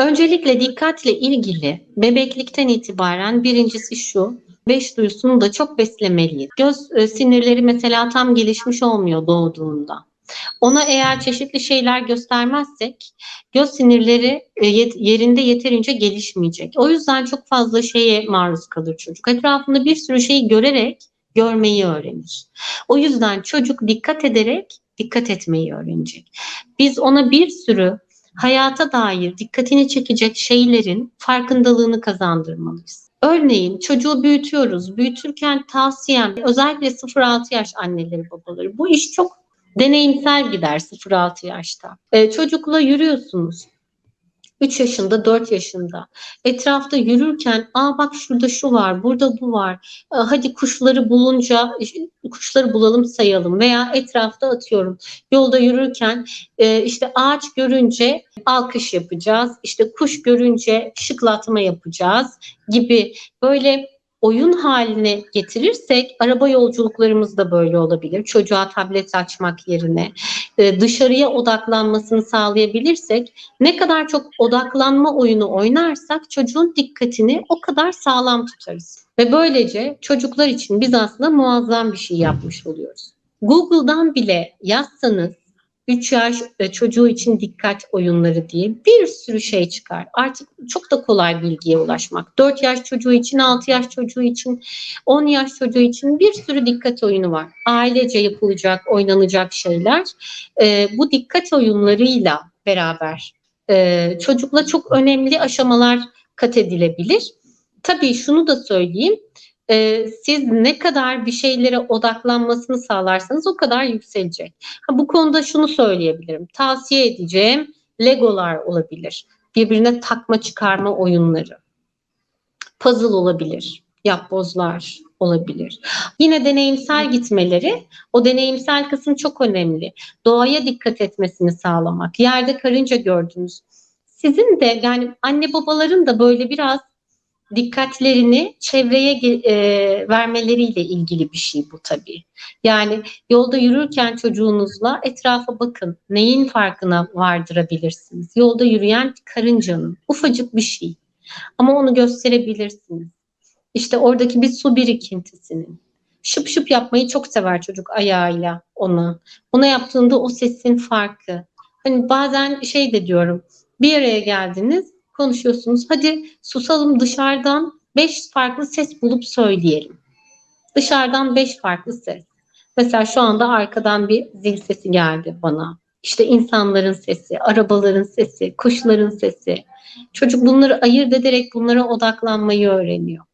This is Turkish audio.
Öncelikle dikkatle ilgili bebeklikten itibaren birincisi şu. Beş duyusunu da çok beslemeliyiz. Göz e, sinirleri mesela tam gelişmiş olmuyor doğduğunda. Ona eğer çeşitli şeyler göstermezsek göz sinirleri e, yerinde yeterince gelişmeyecek. O yüzden çok fazla şeye maruz kalır çocuk. Etrafında bir sürü şeyi görerek görmeyi öğrenir. O yüzden çocuk dikkat ederek dikkat etmeyi öğrenecek. Biz ona bir sürü hayata dair dikkatini çekecek şeylerin farkındalığını kazandırmalıyız. Örneğin çocuğu büyütüyoruz. Büyütürken tavsiyem özellikle 0-6 yaş anneleri babaları bu iş çok deneyimsel gider 0-6 yaşta. Ee, çocukla yürüyorsunuz. 3 yaşında, 4 yaşında. Etrafta yürürken, aa bak şurada şu var, burada bu var. Aa, hadi kuşları bulunca, kuşları bulalım sayalım. Veya etrafta atıyorum. Yolda yürürken e, işte ağaç görünce alkış yapacağız. İşte kuş görünce şıklatma yapacağız gibi böyle oyun haline getirirsek araba yolculuklarımız da böyle olabilir. Çocuğa tablet açmak yerine e, dışarıya odaklanmasını sağlayabilirsek ne kadar çok odaklanma oyunu oynarsak çocuğun dikkatini o kadar sağlam tutarız. Ve böylece çocuklar için biz aslında muazzam bir şey yapmış oluyoruz. Google'dan bile yazsanız 3 yaş e, çocuğu için dikkat oyunları diye bir sürü şey çıkar. Artık çok da kolay bilgiye ulaşmak. 4 yaş çocuğu için, 6 yaş çocuğu için, 10 yaş çocuğu için bir sürü dikkat oyunu var. Ailece yapılacak, oynanacak şeyler. E, bu dikkat oyunlarıyla beraber e, çocukla çok önemli aşamalar kat edilebilir. Tabii şunu da söyleyeyim. E, siz ne kadar bir şeylere odaklanmasını sağlarsanız o kadar yükselecek. Ha, bu konuda şunu söyleyebilirim. Tavsiye edeceğim Legolar olabilir. Birbirine takma çıkarma oyunları. Puzzle olabilir. Yapbozlar olabilir. Yine deneyimsel gitmeleri, o deneyimsel kısım çok önemli. Doğaya dikkat etmesini sağlamak. Yerde karınca gördünüz. Sizin de yani anne babaların da böyle biraz dikkatlerini çevreye e, vermeleriyle ilgili bir şey bu tabii. Yani yolda yürürken çocuğunuzla etrafa bakın. Neyin farkına vardırabilirsiniz? Yolda yürüyen karıncanın ufacık bir şey. Ama onu gösterebilirsiniz. İşte oradaki bir su birikintisinin. Şıp şıp yapmayı çok sever çocuk ayağıyla ona. Ona yaptığında o sesin farkı. Hani bazen şey de diyorum. Bir araya geldiniz, konuşuyorsunuz. Hadi susalım dışarıdan beş farklı ses bulup söyleyelim. Dışarıdan beş farklı ses. Mesela şu anda arkadan bir zil sesi geldi bana. İşte insanların sesi, arabaların sesi, kuşların sesi. Çocuk bunları ayırt ederek bunlara odaklanmayı öğreniyor.